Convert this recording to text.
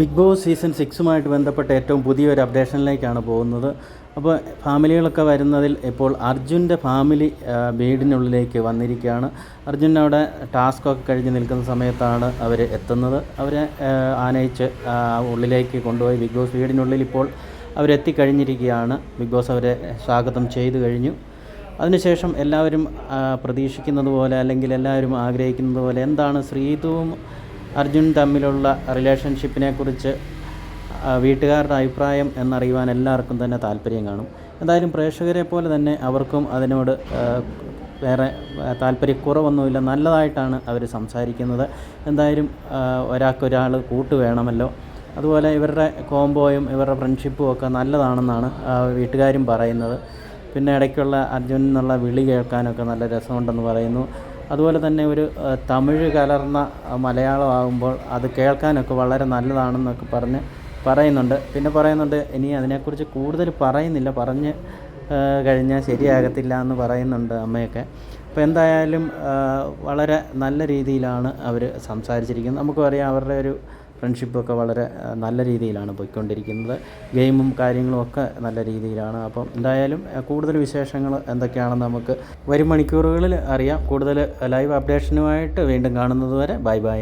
Big boss season സിക്സുമായിട്ട് ബന്ധപ്പെട്ട ഏറ്റവും പുതിയൊരു അപ്ഡേഷനിലേക്കാണ് പോകുന്നത്. അപ്പോൾ ഫാമിലികളൊക്കെ വരുന്നതിൽ ഇപ്പോൾ അർജുന്റെ ഫാമിലി വീടിനുള്ളിലേക്ക് വന്നിരിക്കുകയാണ്. അർജുൻ അവിടെ ടാസ്കൊക്കെ കഴിഞ്ഞ് നിൽക്കുന്ന സമയത്താണ് അവർ എത്തുന്നത്. അവരെ ആനയിച്ച് ഉള്ളിലേക്ക് കൊണ്ടുപോയി ബിഗ് ബോസ് വീടിനുള്ളിൽ ഇപ്പോൾ അവരെത്തിക്കഴിഞ്ഞിരിക്കുകയാണ്. ബിഗ് ബോസ് അവരെ സ്വാഗതം ചെയ്തു കഴിഞ്ഞു. അതിനുശേഷം എല്ലാവരും പ്രതീക്ഷിക്കുന്നത് പോലെ അല്ലെങ്കിൽ എല്ലാവരും ആഗ്രഹിക്കുന്നത് പോലെ എന്താണ് ശ്രീതുവും അർജുൻ തമ്മിലുള്ള റിലേഷൻഷിപ്പിനെ കുറിച്ച് വീട്ടുകാരുടെ അഭിപ്രായം എന്നറിയുവാൻ എല്ലാവർക്കും തന്നെ താല്പര്യം കാണും. എന്തായാലും പ്രേക്ഷകരെ പോലെ തന്നെ അവർക്കും അതിനോട് വേറെ താല്പര്യക്കുറവൊന്നുമില്ല. നല്ലതായിട്ടാണ് അവർ സംസാരിക്കുന്നത്. എന്തായാലും ഒരാൾക്കൊരാൾ കൂട്ട് വേണമല്ലോ. അതുപോലെ ഇവരുടെ കോംബോയും ഇവരുടെ ഫ്രണ്ട്ഷിപ്പും ഒക്കെ നല്ലതാണെന്നാണ് വീട്ടുകാരും പറയുന്നത്. പിന്നെ ഇടയ്ക്കുള്ള അർജുൻ എന്നുള്ള വിളി കേൾക്കാനൊക്കെ നല്ല രസമുണ്ടെന്ന് പറയുന്നു. അതുപോലെ തന്നെ ഒരു തമിഴ് കലർന്ന മലയാളമാകുമ്പോൾ അത് കേൾക്കാനൊക്കെ വളരെ നല്ലതാണെന്നൊക്കെ പറഞ്ഞ് പറയുന്നുണ്ട്. പിന്നെ പറയുന്നുണ്ട് ഇനി അതിനെക്കുറിച്ച് കൂടുതൽ പറയുന്നില്ല. പറഞ്ഞ് കഴിഞ്ഞാൽ ശരിയാകത്തില്ല എന്ന് പറയുന്നുണ്ട് അമ്മയൊക്കെ. അപ്പോൾ എന്തായാലും വളരെ നല്ല രീതിയിലാണ് അവർ സംസാരിച്ചിരിക്കുന്നത്. നമുക്കും അറിയാം അവരുടെ ഒരു ഫ്രണ്ട്ഷിപ്പൊക്കെ വളരെ നല്ല രീതിയിലാണ് പോയിക്കൊണ്ടിരിക്കുന്നത്. ഗെയിമും കാര്യങ്ങളും ഒക്കെ നല്ല രീതിയിലാണ്. അപ്പം എന്തായാലും കൂടുതൽ വിശേഷങ്ങൾ എന്തൊക്കെയാണെന്ന് നമുക്ക് വരും മണിക്കൂറുകളിൽ അറിയാം. കൂടുതൽ ലൈവ് അപ്ഡേഷനുമായിട്ട് വീണ്ടും കാണുന്നത് വരെ ബൈ ബൈ